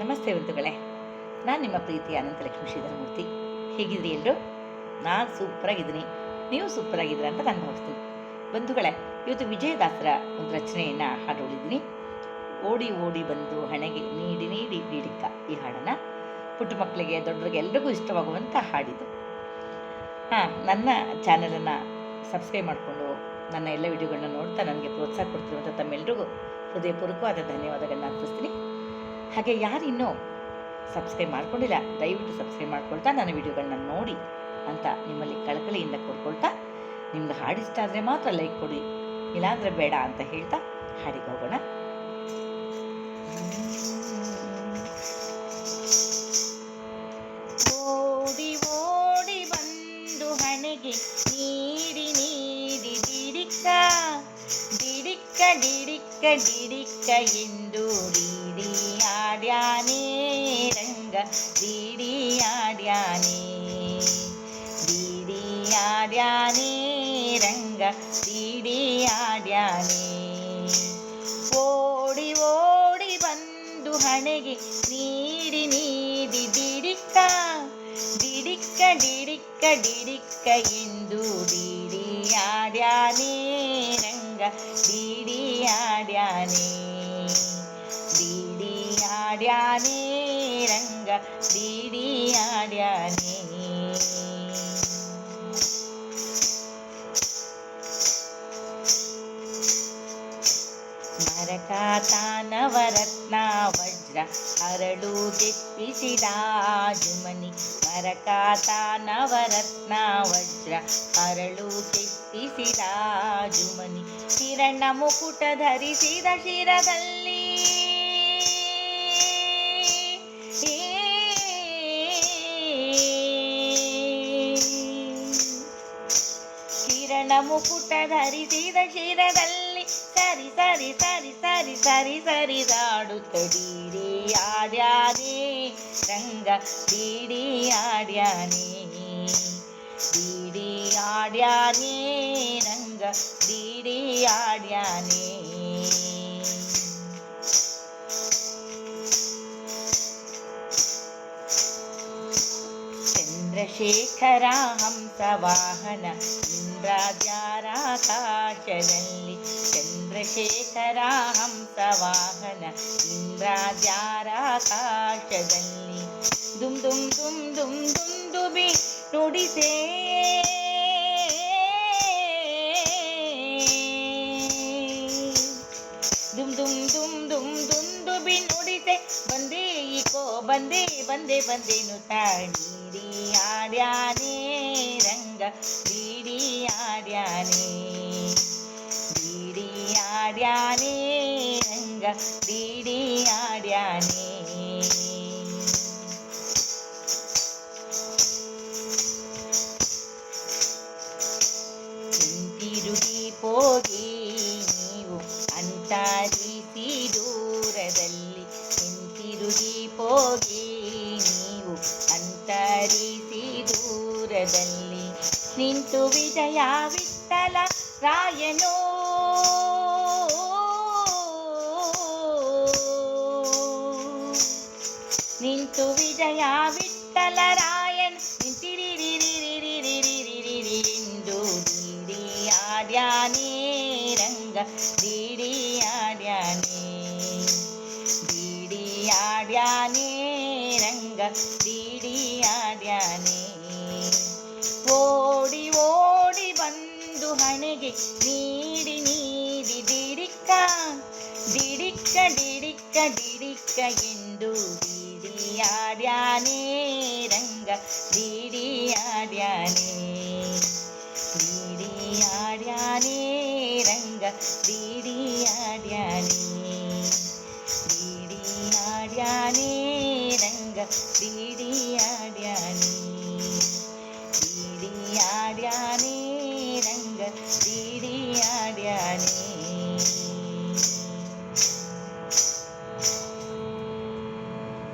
ನಮಸ್ತೆ ಬಂಧುಗಳೇ. ನಾನು ನಿಮ್ಮ ಪ್ರೀತಿಯ ಅನಂತಲಕ್ಷ್ಮಿ ಶ್ರೀಧರಮೂರ್ತಿ. ಹೇಗಿದ್ರಿ ಎಲ್ಲರೂ ನಾನು ಸೂಪರಾಗಿದ್ದೀನಿ. ನೀವು ಸೂಪರಾಗಿದ್ದೀರ ಅಂತ ನಾನು ಭಾವಿಸ್ತೀನಿ. ಬಂಧುಗಳೇ, ಇವತ್ತು ವಿಜಯದಾಸರ ಒಂದು ರಚನೆಯನ್ನು ಹಾಡೋಳಿದ್ದೀನಿ ಓಡಿ ಓಡಿ ಬಂದು ಹಣೆಗೆ ನೀಡಿ ನೀಡಿ ನೀಡಿಕ್ಕ ಈ ಹಾಡನ್ನು ಪುಟ್ಟ ಮಕ್ಕಳಿಗೆ ದೊಡ್ಡರಿಗೆ ಎಲ್ರಿಗೂ ಇಷ್ಟವಾಗುವಂಥ ಹಾಡಿದು. ಹಾಂ, ನನ್ನ ಚಾನಲನ್ನು ಸಬ್ಸ್ಕ್ರೈಬ್ ಮಾಡಿಕೊಂಡು ನನ್ನ ಎಲ್ಲ ವಿಡಿಯೋಗಳನ್ನ ನೋಡ್ತಾ ನನಗೆ ಪ್ರೋತ್ಸಾಹ ಕೊಡ್ತಿರುವಂಥ ತಮ್ಮೆಲ್ಲರಿಗೂ ಹೃದಯಪೂರ್ವಕವಾದ ಧನ್ಯವಾದಗಳನ್ನ ಅರ್ಪಿಸ್ತೀನಿ ಹಾಗೆ ಯಾರು ಇನ್ನೂ ಸಬ್ಸ್ಕ್ರೈಬ್ ಮಾಡ್ಕೊಂಡಿಲ್ಲ, ದಯವಿಟ್ಟು ಸಬ್ಸ್ಕ್ರೈಬ್ ಮಾಡ್ಕೊಳ್ತಾ ನನ್ನ ವಿಡಿಯೋಗಳನ್ನ ನೋಡಿ ಅಂತ ನಿಮ್ಮಲ್ಲಿ ಕಳಕಳಿಯಿಂದ ಕೋರ್ಕೊಳ್ತಾ ನಿಮ್ಗೆ ಹಾಡಿಷ್ಟ ಆದರೆ ಮಾತ್ರ ಲೈಕ್ ಕೊಡಿ, ಇಲ್ಲಾಂದರೆ ಬೇಡ ಅಂತ ಹೇಳ್ತಾ ಹಾಡಿಗೆ ಹೋಗೋಣ. ಡಿಡಿಕ್ಕ ಡಿಡಿಕ್ಕ ಡಿಡಿಕ್ಕ ಎಂದು ಡಿಡಿ ಆಡ್ಯಾನೇ ರಂಗ ಡಿಡಿ ಆಡ್ಯಾನೇ ಡಿಡಿ ಆಡ್ಯಾನೇ ರಂಗ ಡಿಡಿ ಆಡ್ಯಾನೇ ಓಡಿ ಓಡಿ ಬಂದು ಹಣೆಗೆ ನೀಡಿ ನೀಡಿ ಡಿಡಿಕ್ಕ ಡಿಡಿಕ್ಕ ಡಿಡಿಕ್ಕ ಡಿಡಿಕ್ಕ ಎಂದು ಡಿಡಿ ಡಿಡಿಯಾಡ್ಯಾನೇ ರಂಗ ಡಿಡಿಯಾಡ್ಯಾನೇ ಡಿಡಿಯಾಡ್ಯಾನೇ ರಂಗ ಡಿಡಿಯಾಡ್ಯಾನೇ ಆಡ್ಯಾನೇ ಮರಕಾತ ನವರತ್ನ ವಜ್ರ ಅರಳು ಕೆತ್ತಿಸಿದ ಜುಮನಿ ಮರಕಾತ ನವರತ್ನ ವಜ್ರ ಅರಳು ಕೆತ್ತಿಸಿದ ಜುಮನಿ ಕಿರಣ ಮುಕುಟ ಧರಿಸಿದ ಶಿರದಲ್ಲಿ ಕಿರಣ ಮುಕುಟ ಧರಿಸಿದ ಶಿರದಲ್ಲಿ ಸರಿ ಸರಿ ಸರಿ ಸರಿ ಸರಿ ಸರಿದಾಡುತ್ತ ಡೀಡಿ ಆಡ್ಯಾನೇ, ರಂಗ ಡೀಡಿ ಆಡ್ಯಾನೇ. ಡೀಡಿ ಆಡ್ಯಾನಿ, ರಂಗ ಡೀಡಿ ಆಡ್ಯಾನೇ. ಚಂದ್ರಶೇಖರ ಹಂಸವಾಹನ ಇಂದ್ರಾದ್ಯಾರಾಕಾಶದಲ್ಲಿ ಚಂದ್ರಶೇಖರ ಹಂಸವಾಹನ ಇಂದ್ರಾದ್ಯಾರಾಕಾಶದಲ್ಲಿ ದುಮ್ ದುಮ್ ದುಮ್ ದುಮ್ ದುಮ್ ದುಬಿ ನುಡಿಸೇ ದುಮ್ ದುಮ್ ದುಮ್ ದುಮ್ ದುಮ್ ದುಬಿ ನುಡಿಸೆ ಬಂದೇ ಈಕೋ ಬಂದೇ ಬಂದೆ ಬಂದೇನು ತಾಡೀಡಿ ಆಡ್ಯಾನೇ ರಂಗ ಬೀಡಿ ಆಡ್ಯಾನೇ ಬೀಡಿಯಾಡ್ಯಾನೆ ಹಿಂತಿರುಗಿ ಹೋಗಿ, ನೀವು ಅಂತ ರೀತಿ ದೂರದಲ್ಲಿ. ಹಿಂತಿರುಗಿ ಹೋಗಿ, ನೀವು ಅಂತ ರೀತಿ ದೂರದಲ್ಲಿ. ನಿಂತು ವಿಜಯ ವಿಠಲ ರಾಯನೋ ನಿಂತು ವಿಜಯ ವಿಠಲ ರಾಯನ್ ನಿಂತಿರಿರಿರಿರಿರಿರಿರಿರಿರಿರಿ ಎಂದು ದೀಡಿ ಆಡ್ಯಾನೇ ರಂಗ ದೀಡಿ ಆಡ್ಯಾನೇ ದೀಡಿ ಆಡ್ಯಾನೇ ರಂಗ ದೀಡಿ ಆಡ್ಯಾನೇ ಓಡಿ ಓಡಿ ಬಂದು ಹಣೆಗೆ ನೀಡಿ ನೀಡಿ ಡಿಡಿಕ್ಕ ಡಿಡಿಕ್ಕ ಡಿಡಿಕ್ಕ ಡಿಡಿಕ್ಕ ಎಂದು ಡಿಡಿಯಾಡ್ಯಾನೇ ರಂಗ ಡಿಡಿಯಾಡ್ಯಾನೇ ಡಿಡಿಯಾಡ್ಯಾನೇ ರಂಗ ಡಿಡಿಯಾಡ್ಯಾನೇ ಡಿಡಿಯಾಡ್ಯಾನೇ ರಂಗ ಡಿಡಿ